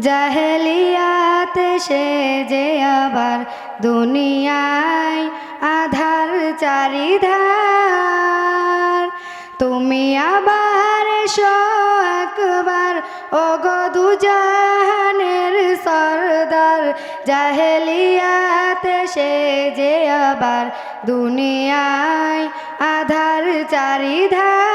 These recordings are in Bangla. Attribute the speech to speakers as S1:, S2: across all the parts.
S1: জাহেলিয়াতে সে যে আবার দুনিয়ায় আধার চারিধার। তুমি আবার একবার ও গো দুজাহানের সরদার। জাহেলিয়াতে সে যে আবার দুনিয়ায় আধার চারিধার।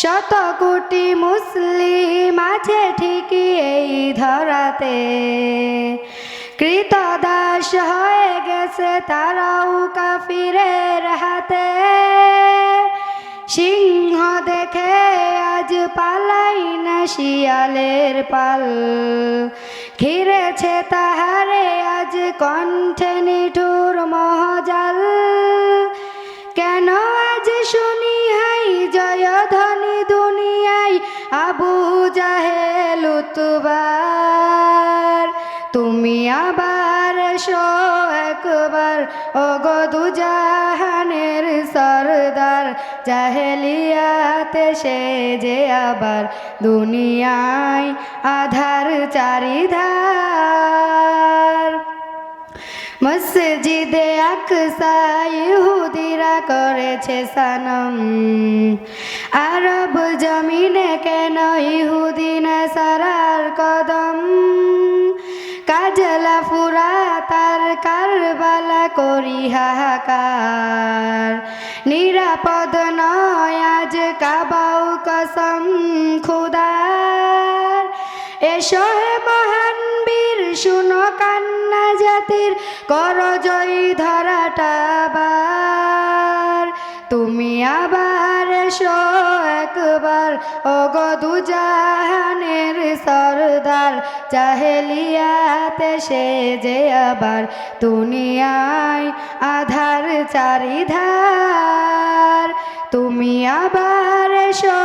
S1: শত কোটি মুসলিম আছে ঠিকই এই ধরাতে। কৃতদাস হয়ে গেছে তারাও কাফিরের হাতে। সিংহ দেখে আজ পালাই না শিয়ালের পাল। ঘিরেছে তাহারে আজ কণ্ঠে নিঠুর আবু জাহেল তুবার তুমি আবার এসো একবার। ও গদু জাহানের সরদার, জাহেলিয়াতে সে যে আবার। দুনিয়ায় আধার চারিধার মসজিদে আকসা ইহুদিরা করেছে সানম। আরব জমিনে কেন ইহুদিন সারার কদম? কাজলা ফুরা তার কারবালা করি হাহাকার। নিরাপদ নয় আজ কাবাউ কসম, খুদার। এসো হে বীর শুনো কান্না জাতির, কর জয়ী ধরাটা আবার। তুমি আবার এসো একবার ও গদু জাহানের সরদার চাহেলিয়াতে সে যে আবার দুনিয়ায় আধার চারিধার। তুমি আবার এসো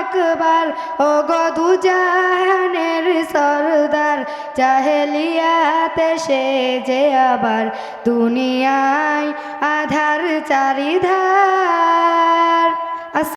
S1: একবার ও গদু জাহানের সরদার চাহেলিয়াতে সে যে আবার দুনিয়ায় আধার চারিধার।